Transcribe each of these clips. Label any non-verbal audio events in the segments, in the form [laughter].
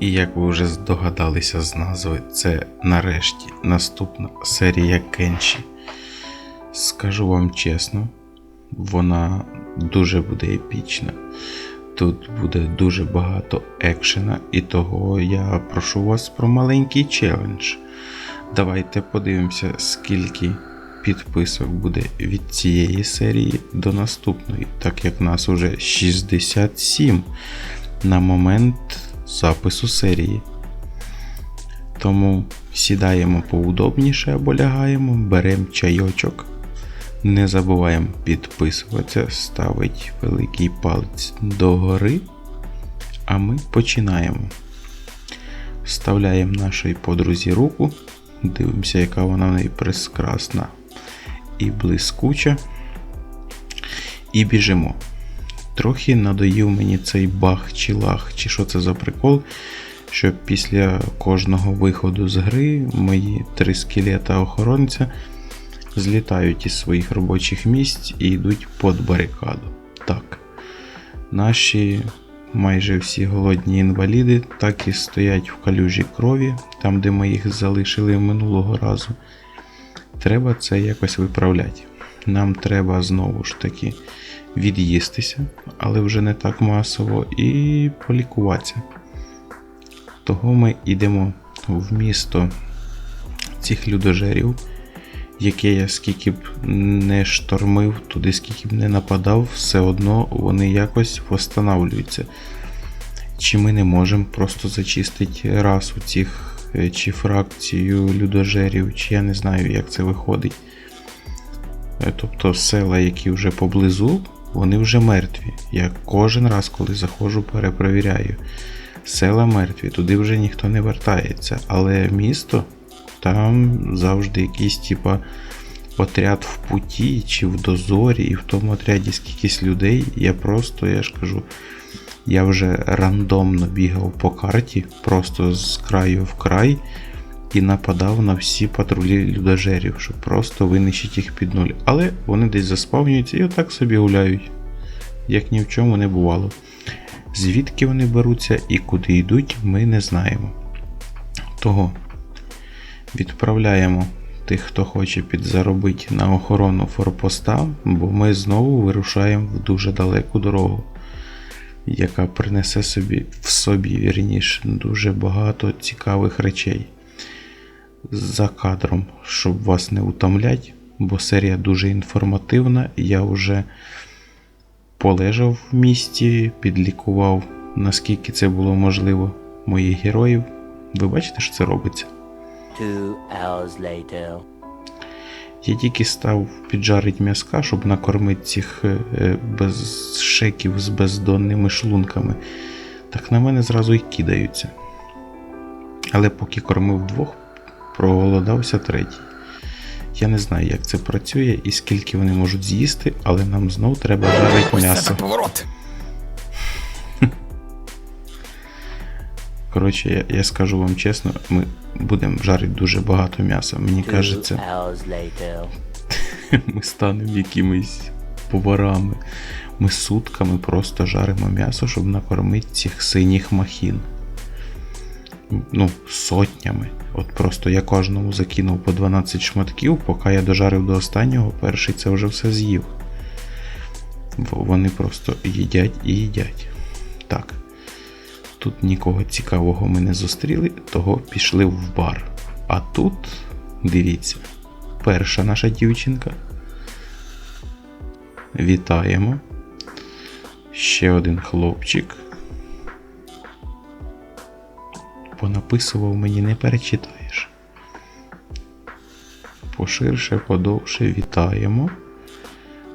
І як ви вже здогадалися з назви, це нарешті наступна серія Кенші. Скажу вам чесно, вона дуже буде епічна. Тут буде дуже багато екшена, і того я прошу вас про маленький челендж. Давайте подивимося, скільки підписок буде від цієї серії до наступної, так як нас уже 67 на момент запису серії. Тому сідаємо поудобніше або лягаємо, беремо чайочок. Не забуваємо підписуватися, ставити великий палець догори. А ми починаємо. Вставляємо нашій подрузі руку. Дивимося, яка вона в неї прекрасна і блискуча. І біжимо. Трохи надоїв мені цей бах чи лах, чи що це за прикол. Що після кожного виходу з гри мої три скелета охоронця злітають із своїх робочих місць і йдуть під барикаду. Так. Наші майже всі голодні інваліди так і стоять в калюжі крові, там, де ми їх залишили минулого разу. Треба це якось виправляти. Нам треба знову ж таки від'їстися, але вже не так масово, і полікуватися. Того ми йдемо в місто цих людожерів, яке я скільки б не штормив, туди скільки б не нападав, все одно вони якось восстанавлюються. Чи ми не можемо просто зачистити расу цих е, чи фракцію людожерів, чи я не знаю, як це виходить. Е, Тобто села, які вже поблизу, вони вже мертві. Я кожен раз, коли заходжу, перепровіряю. Села мертві, туди вже ніхто не вертається. Але місто там завжди якийсь типа отряд в путі чи в дозорі, і в тому отряді скількись людей. Я просто, я ж кажу, я вже рандомно бігав по карті, просто з краю в край, і нападав на всі патрулі людожерів, щоб просто винищити їх під нуль. Але вони десь заспавнюються і отак собі гуляють, як ні в чому не бувало. Звідки вони беруться і куди йдуть, ми не знаємо. Того відправляємо тих, хто хоче підзаробити на охорону форпоста, бо ми знову вирушаємо в дуже далеку дорогу, яка принесе собі в собі вірніше дуже багато цікавих речей. За кадром, щоб вас не утомлять, бо серія дуже інформативна. Я вже полежав в місті, підлікував, наскільки це було можливо, моїх героїв. Ви бачите, що це робиться? Two hours later. Я тільки став піджарить м'язка, щоб накормити цих е, е, безшеків з бездонними шлунками. Так на мене зразу й кидаються. Але поки кормив двох, проголодався третій. Я не знаю, як це працює і скільки вони можуть з'їсти, але нам знов треба жарити м'ясо. поворот. [laughs] Коротше, я, я скажу вам чесно, ми будемо жарити дуже багато м'яса. Мені кажеться, [laughs] ми станемо якимись поварами. Ми сутками просто жаримо м'ясо, щоб накормити цих синіх махін. Ну, сотнями. От просто я кожному закинув по 12 шматків, поки я дожарив до останнього, перший це вже все з'їв. Бо Вони просто їдять і їдять. Так. Тут нікого цікавого ми не зустріли, того пішли в бар. А тут, дивіться, перша наша дівчинка. Вітаємо. Ще один хлопчик. Понаписував мені не перечитаєш. Поширше, подовше вітаємо.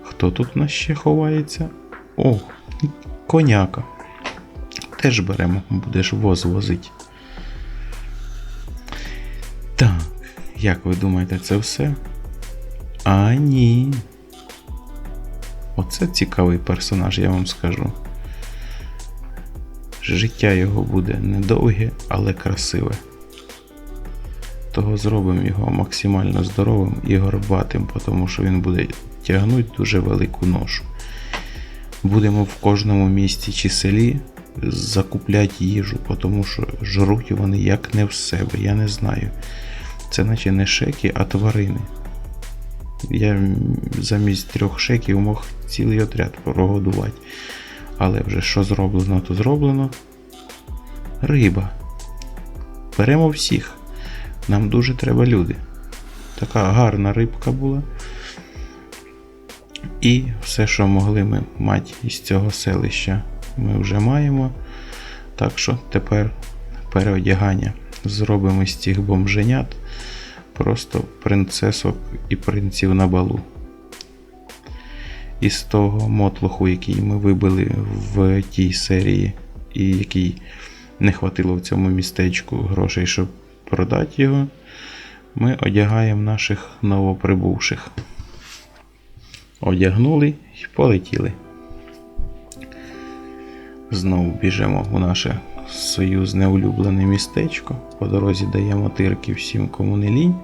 Хто тут у нас ще ховається? О, коняка. Теж беремо, будеш воз возити. Так, як ви думаєте, це все? А ні. Оце цікавий персонаж, я вам скажу. Життя його буде недовге, але красиве. Того зробимо його максимально здоровим і горбатим, тому що він буде тягнути дуже велику ношу. Будемо в кожному місті чи селі закупляти їжу, тому що жруть вони як не в себе, я не знаю. Це наче не шеки, а тварини. Я замість трьох шеків мог цілий отряд прогодувати. Але вже що зроблено, то зроблено. Риба. Беремо всіх. Нам дуже треба люди. Така гарна рибка була. І все, що могли ми мати із цього селища, ми вже маємо. Так що тепер переодягання зробимо з цих бомженят просто принцесок і принців на балу. Із того мотлоху, який ми вибили в тій серії, і який не хватило в цьому містечку грошей, щоб продати його, ми одягаємо наших новоприбувших. Одягнули і полетіли. Знову біжимо у наше союзне улюблене містечко. По дорозі даємо тирки всім, кому не лінь.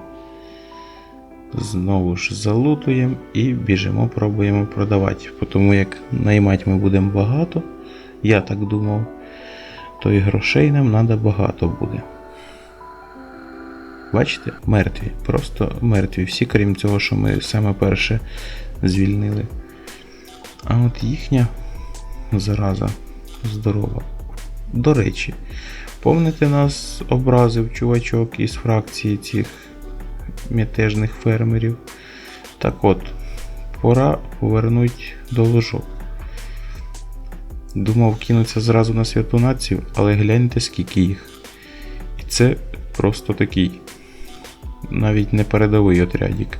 Знову ж залутуємо і біжимо, пробуємо продавати. Тому як наймати ми будемо багато, я так думав, то і грошей нам треба багато буде. Бачите, мертві, просто мертві. Всі, крім цього, що ми саме перше звільнили. А от їхня зараза здорова. До речі, помните нас образив чувачок із фракції цих мятежних фермерів? Так от, пора повернути до ложок. Думав кинутися зразу на святу націю, але гляньте скільки їх. І це просто такий навіть не передовий отрядік.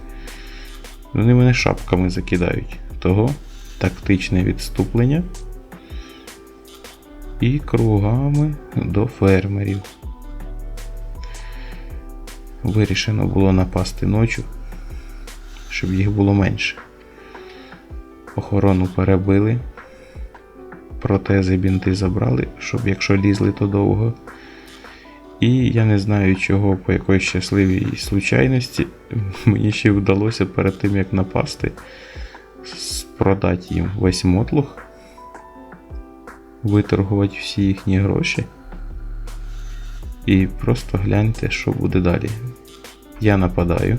Вони мене шапками закидають. Того тактичне відступлення і кругами до фермерів. Вирішено було напасти ночі, щоб їх було менше. Охорону перебили, протези бінти забрали, щоб якщо лізли, то довго. І я не знаю чого, по якоїсь щасливій случайності, [laughs] мені ще вдалося перед тим, як напасти, продати їм весь мотлух, виторгувати всі їхні гроші. І просто гляньте, що буде далі. Я нападаю.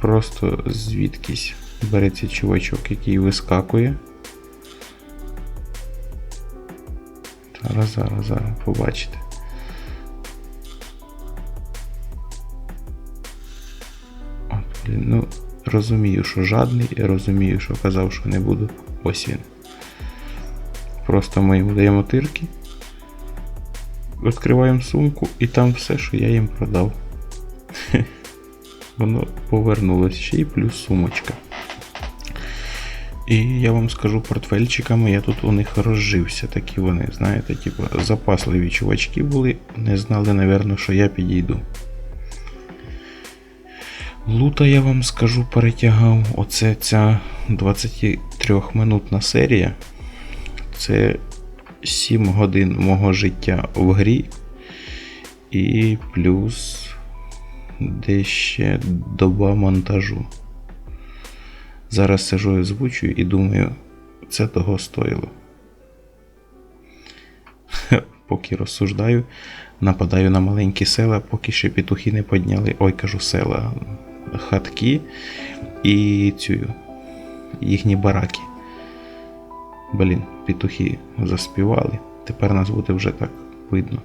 Просто звідкись береться чувачок, який вискакує. Зараз, зараз, зараз, побачите. От, блін, ну, розумію, що жадний, розумію, що казав, що не буду. Ось він. Просто ми йому даємо тирки. Відкриваємо сумку і там все, що я їм продав. [laughs] Воно повернулось ще й плюс сумочка. І я вам скажу портфельчиками, я тут у них розжився. Такі вони, знаєте, типу, запасливі чувачки були, не знали, напевно, що я підійду. Лута, я вам скажу, перетягав. Оце ця 23-минутна серія. Це 7 годин мого життя в грі. І плюс де ще доба монтажу. Зараз сижу і озвучую і думаю, це того стоїло. [laughs] Поки розсуждаю, нападаю на маленькі села, поки ще петухи не підняли. Ой, кажу села, хатки і цю їхні бараки. Блін, петухи заспівали. Тепер нас буде вже так видно.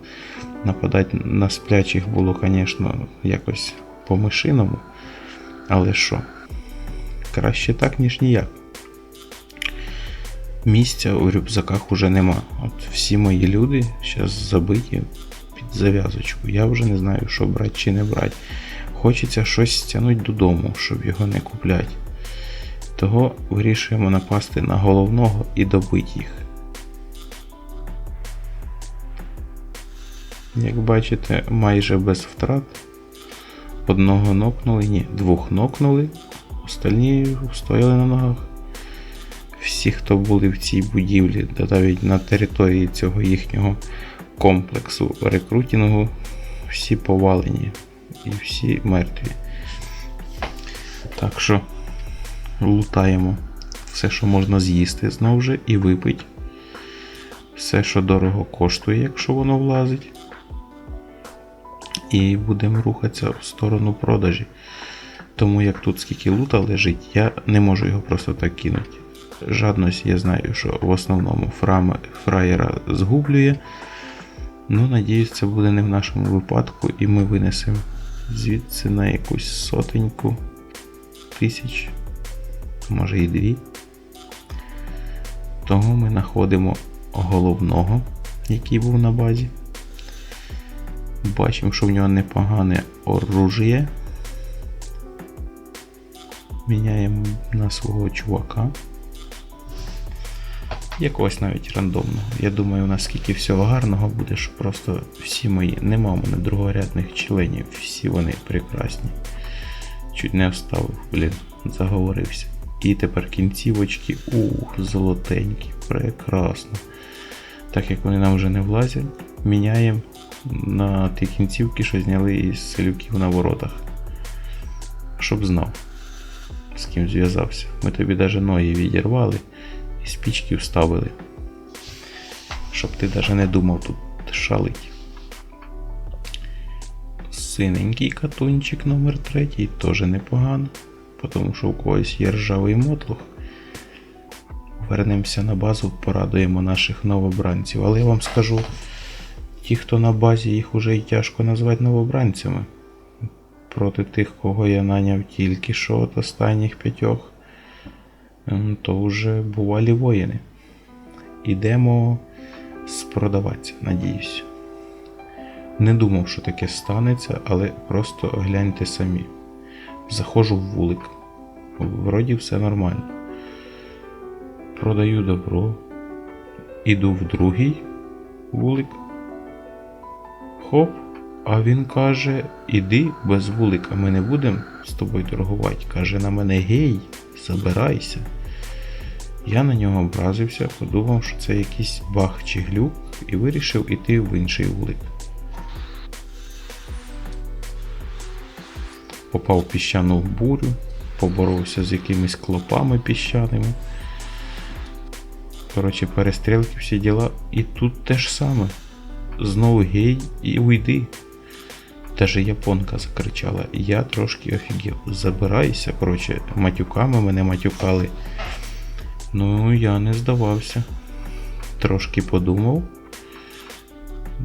Нападати на сплячих було, звісно, якось по-мишиному. Але що? Краще так, ніж ніяк. Місця у рюкзаках уже нема. От всі мої люди зараз забиті під зав'язочку. Я вже не знаю, що брати чи не брати. Хочеться щось стягнути додому, щоб його не купляти. Того вирішуємо напасти на головного і добити їх. Як бачите, майже без втрат. Одного нокнули, ні, двох нокнули, остальні стояли на ногах. Всі, хто були в цій будівлі, навіть на території цього їхнього комплексу рекрутінгу, всі повалені і всі мертві. Так що лутаємо все, що можна з'їсти знову же і випити. Все, що дорого коштує, якщо воно влазить. І будемо рухатися в сторону продажі. Тому як тут скільки лута лежить, я не можу його просто так кинути. Жадність я знаю, що в основному фрами, фраєра згублює. Ну, надіюсь, це буде не в нашому випадку, і ми винесемо звідси на якусь сотеньку тисяч, може і дві. Того ми знаходимо головного, який був на базі. Бачимо, що в нього непогане оружие. Міняємо на свого чувака. Якогось навіть рандомного. Я думаю, у нас скільки всього гарного буде, що просто всі мої. Нема у мене другорядних членів, всі вони прекрасні. Чуть не вставив, блін, заговорився. І тепер кінцівочки, ух, золотенькі, прекрасно. Так як вони нам вже не влазять, міняємо на ті кінцівки, що зняли із селюків на воротах. Щоб знав, з ким зв'язався. Ми тобі навіть ноги відірвали і спічки вставили. Щоб ти навіть не думав тут шалить. Синенький катунчик номер 3 теж непогано, тому що у когось є ржавий мотлух. Вернемося на базу, порадуємо наших новобранців. Але я вам скажу, ті, хто на базі, їх уже й тяжко назвати новобранцями. Проти тих, кого я наняв тільки що от останніх п'ятьох, ем, то вже бувалі воїни. Ідемо спродаватися, надіюсь. Не думав, що таке станеться, але просто гляньте самі. Заходжу в вулик. Вроді все нормально. Продаю добро. Іду в другий вулик. Хоп. А він каже: іди без вулика, ми не будемо з тобою торгувати. Каже на мене гей, забирайся. Я на нього образився, подумав, що це якийсь баг чи глюк, і вирішив іти в інший вулик. Попав в піщану бурю, поборовся з якимись клопами піщаними. Коротше, перестрілки, всі діла. І тут те ж саме. Знову гей і уйди. Даже японка закричала. Я трошки офігів. Забирайся. Коротше, матюками мене матюкали. Ну, я не здавався. Трошки подумав.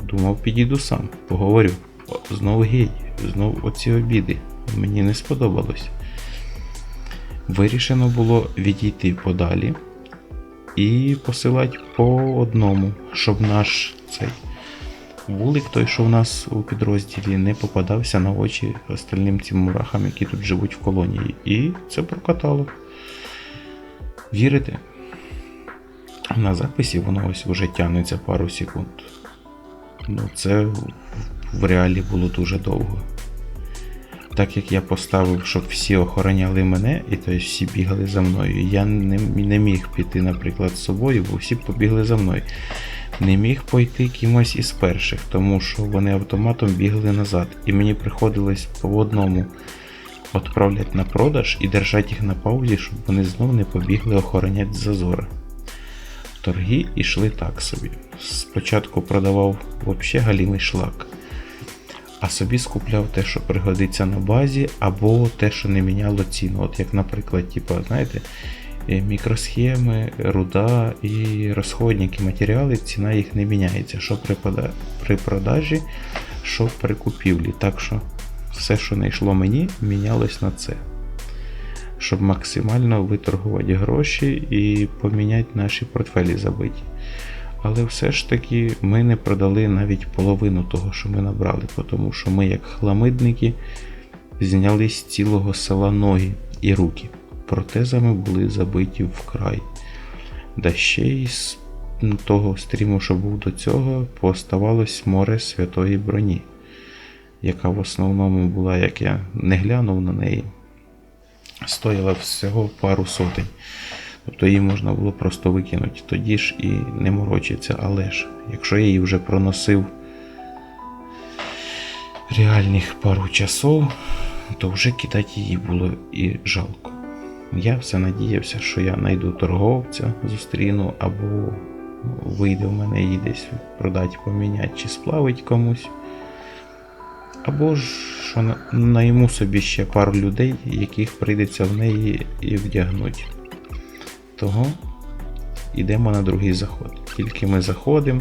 Думав, підійду сам, поговорю. О, Знов гей, знов оці обіди. Мені не сподобалось. Вирішено було відійти подалі і посилати по одному, щоб наш цей вулик, той, що в нас у підрозділі, не попадався на очі остальним цим мурахам, які тут живуть в колонії. І це прокатало. Вірите? На записі воно ось вже тягнеться пару секунд. Ну, це в- реалі було дуже довго. Так як я поставив, щоб всі охороняли мене, і то есть всі бігали за мною. Я не, не міг піти, наприклад, з собою, бо всі побігли за мною. Не міг пойти кимось із перших, тому що вони автоматом бігли назад. І мені приходилось по одному відправляти на продаж і держати їх на паузі, щоб вони знов не побігли охороняти зазори. Торги йшли так собі. Спочатку продавав взагалі галімий шлак, а собі скупляв те, що пригодиться на базі, або те, що не міняло ціну. От як, наприклад, типу, знаєте, е, мікросхеми, руда і розходники, матеріали, ціна їх не міняється. Що при, при продажі, що при купівлі. Так що все, що не йшло мені, мінялось на це. Щоб максимально виторгувати гроші і поміняти наші портфелі забиті. Але все ж таки ми не продали навіть половину того, що ми набрали, тому що ми, як хламидники, зняли з цілого села ноги і руки. Протезами були забиті вкрай. Да ще й з того стріму, що був до цього, поставалось море святої броні, яка в основному була, як я не глянув на неї, стояла всього пару сотень. Тобто її можна було просто викинути тоді ж і не морочиться. Але ж, якщо я її вже проносив реальних пару часов, то вже кидати її було і жалко. Я все надіявся, що я знайду торговця, зустріну, або вийде в мене її десь продати, поміняти чи сплавить комусь. Або ж що найму собі ще пару людей, яких прийдеться в неї і вдягнуть. Того йдемо на другий заход. Тільки ми заходимо,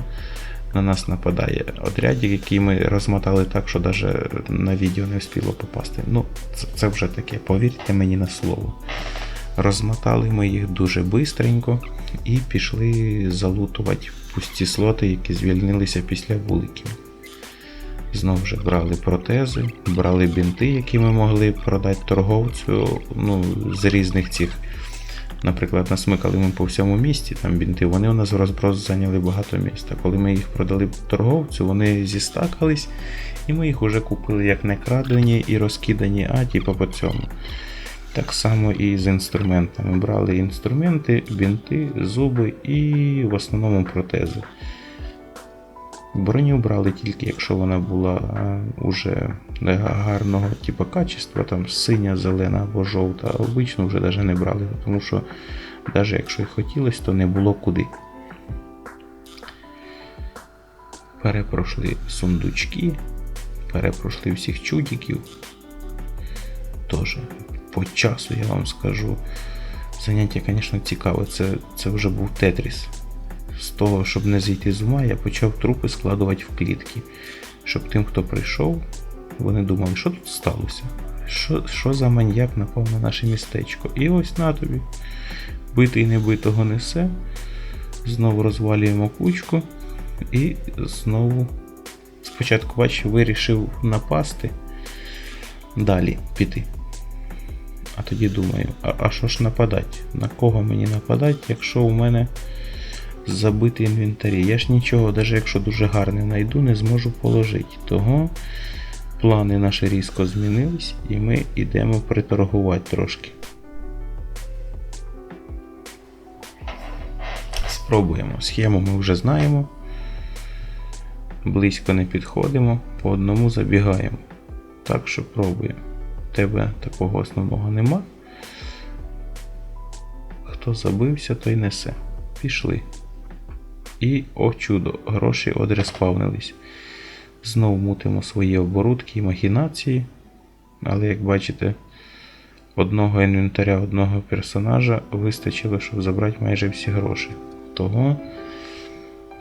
на нас нападає отрядик, який ми розмотали так, що навіть на відео не встигло попасти. Ну, це, це вже таке, повірте мені на слово. Розмотали ми їх дуже бистренько і пішли залутувати пусті слоти, які звільнилися після вуликів. Знову ж брали протези, брали бінти, які ми могли продати торговцю ну, з різних цих. Наприклад, насмикали ми по всьому місті, там бінти, вони у нас в розброс зайняли багато міста. Коли ми їх продали торговцю, вони зістакались, і ми їх уже купили як не крадені і розкидані, а типу по цьому. Так само і з інструментами. Брали інструменти, бінти, зуби і в основному протези. Броню брали тільки, якщо вона була а, уже гарного типу качества, там синя, зелена або жовта, обично вже навіть не брали, тому що навіть якщо й хотілося, то не було куди. Перепрошли сундучки, перепрошли всіх чудиків. Тоже по часу я вам скажу. Заняття, звісно, цікаве. Це, це вже був Тетріс. З того, щоб не зійти з ума, я почав трупи складувати в клітки. Щоб тим, хто прийшов, вони думали, що тут сталося? Що, що за маньяк напав на наше містечко? І ось на тобі. Битий небитого несе. Знову розвалюємо кучку. І знову. Спочатку, бач, вирішив напасти. Далі піти. А тоді думаю, а, а що ж нападати? На кого мені нападати, якщо у мене забитий інвентарі? Я ж нічого, навіть якщо дуже гарне знайду, не зможу положити. Того плани наші різко змінились, і ми йдемо приторгувати трошки. Спробуємо. Схему ми вже знаємо. Близько не підходимо, по одному забігаємо. Так що пробуємо. Тебе такого основного нема. Хто забився, той несе. Пішли. І, о чудо, гроші одреспавнились. Знову мутимо свої оборудки і махінації. Але, як бачите, одного інвентаря, одного персонажа вистачило, щоб забрати майже всі гроші. Того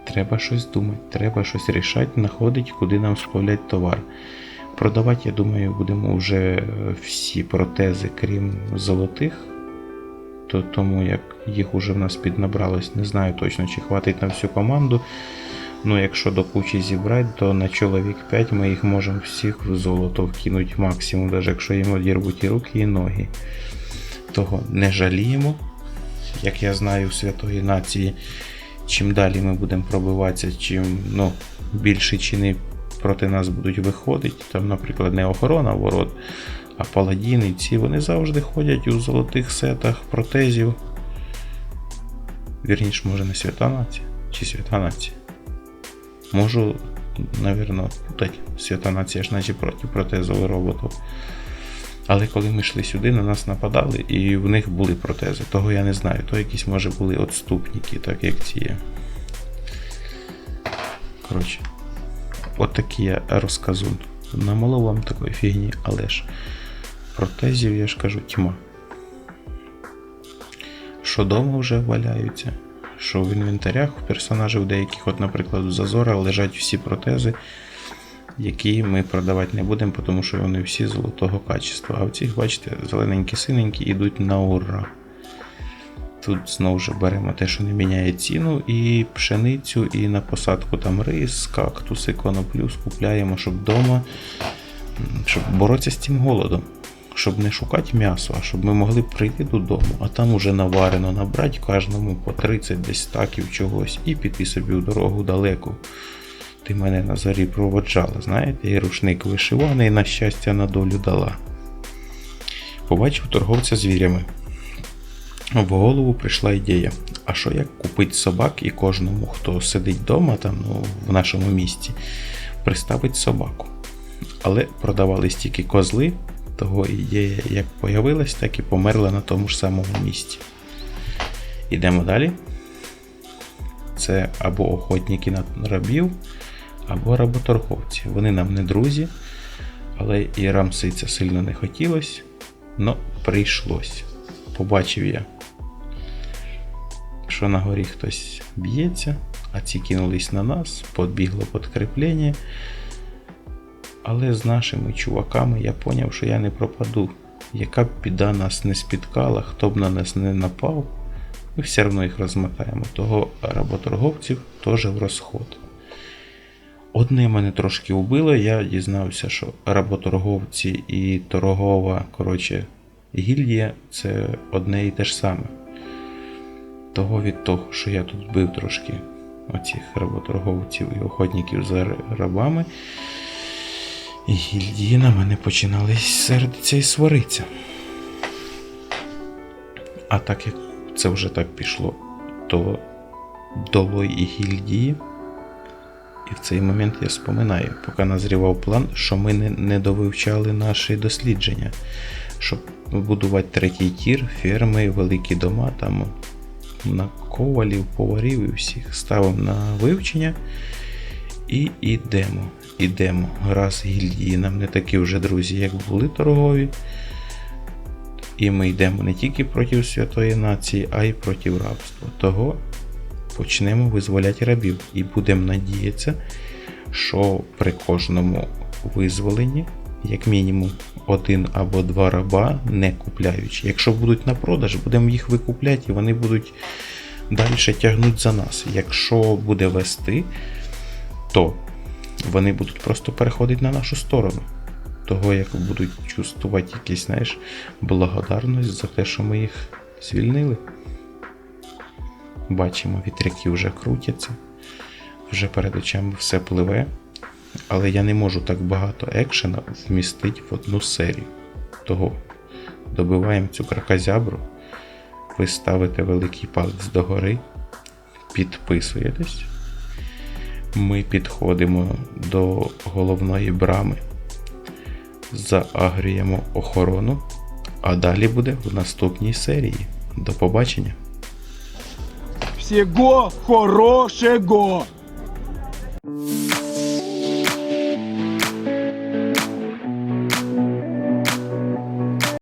треба щось думати, треба щось рішати, знаходити, куди нам сплавлять товар. Продавати, я думаю, будемо вже всі протези, крім золотих. То, тому як їх уже в нас піднабралось, не знаю точно, чи хватить на всю команду. Ну, якщо до кучі зібрати, то на чоловік 5 ми їх можемо всіх в золото вкинути максимум, навіть якщо їм одірвуть і руки, і ноги. Того не жаліємо. Як я знаю, у святої нації, чим далі ми будемо пробиватися, чим ну, більше чини проти нас будуть виходити. Там, наприклад, не охорона ворот, а паладіни ці вони завжди ходять у золотих сетах протезів. Вірніше, може, не свята нація чи свята нація. Можу, напевно, путати. Свята нація ж наче проти протезових роботів. Але коли ми йшли сюди, на нас нападали, і в них були протези. Того я не знаю. То якісь, може, були отступники, так як ці. є. Коротше, от я розказун. Намало вам такої фігні, але ж протезів, я ж кажу, тьма. Що дома вже валяються, що в інвентарях у персонажів деяких, от, наприклад, у Зазора лежать всі протези, які ми продавати не будемо, тому що вони всі золотого качества. А в цих, бачите, зелененькі синенькі йдуть на ура. Тут знову ж беремо те, що не міняє ціну, і пшеницю, і на посадку там рис, кактуси, коноплю скупляємо, щоб вдома, щоб боротися з цим голодом. Щоб не шукати м'ясо, а щоб ми могли прийти додому, а там уже наварено, набрати кожному по 30 десь стаків чогось і піти собі в дорогу далеку. Ти мене на зорі проводжала, знаєте, і рушник вишиваний, на щастя, на долю дала. Побачив торговця звірями. В голову прийшла ідея. А що як купити собак і кожному, хто сидить вдома, там, ну, в нашому місті, приставить собаку. Але продавались тільки козли, Того ідея як появилась, так і померла на тому ж самому місці. Ідемо далі. Це або охотники на рабів, або работорговці. Вони нам не друзі, але і рамситься сильно не хотілося, но прийшлось. Побачив я, що на горі хтось б'ється, а ці кинулись на нас, подбігло підкріплення. Але з нашими чуваками я поняв, що я не пропаду. Яка б біда нас не спіткала, хто б на нас не напав, ми все одно їх розмотаємо. Того работорговців теж в розход. Одне мене трошки убило, я дізнався, що работорговці і торгова, коротше, гільдія це одне і те ж саме. Того від того, що я тут бив трошки оцих работорговців і охотників за рабами, і гільдії на мене починали сердитися і сваритися. А так як це вже так пішло, то долой і гільдії. І в цей момент я споминаю, поки назрівав план, що ми не, не довивчали наші дослідження, щоб будувати третій тір, ферми, великі дома, там на ковалів, поварів і всіх ставимо на вивчення і йдемо. Ідемо. Раз гільдії нам не такі вже друзі, як були торгові. І ми йдемо не тільки проти святої нації, а й проти рабства. Того почнемо визволяти рабів і будемо надіятися, що при кожному визволенні, як мінімум, один або два раба не купляючи. Якщо будуть на продаж, будемо їх викупляти і вони будуть далі тягнути за нас. Якщо буде вести, то вони будуть просто переходити на нашу сторону. Того, як будуть чувствувати якісь, знаєш, благодарність за те, що ми їх звільнили. Бачимо, вітряки вже крутяться, вже перед очами все пливе. Але я не можу так багато екшена вмістити в одну серію. Того добиваємо цю кракозябру, ви ставите великий палець догори, підписуєтесь. Ми підходимо до головної брами, заагрюємо охорону, а далі буде в наступній серії. До побачення! Всего хорошего!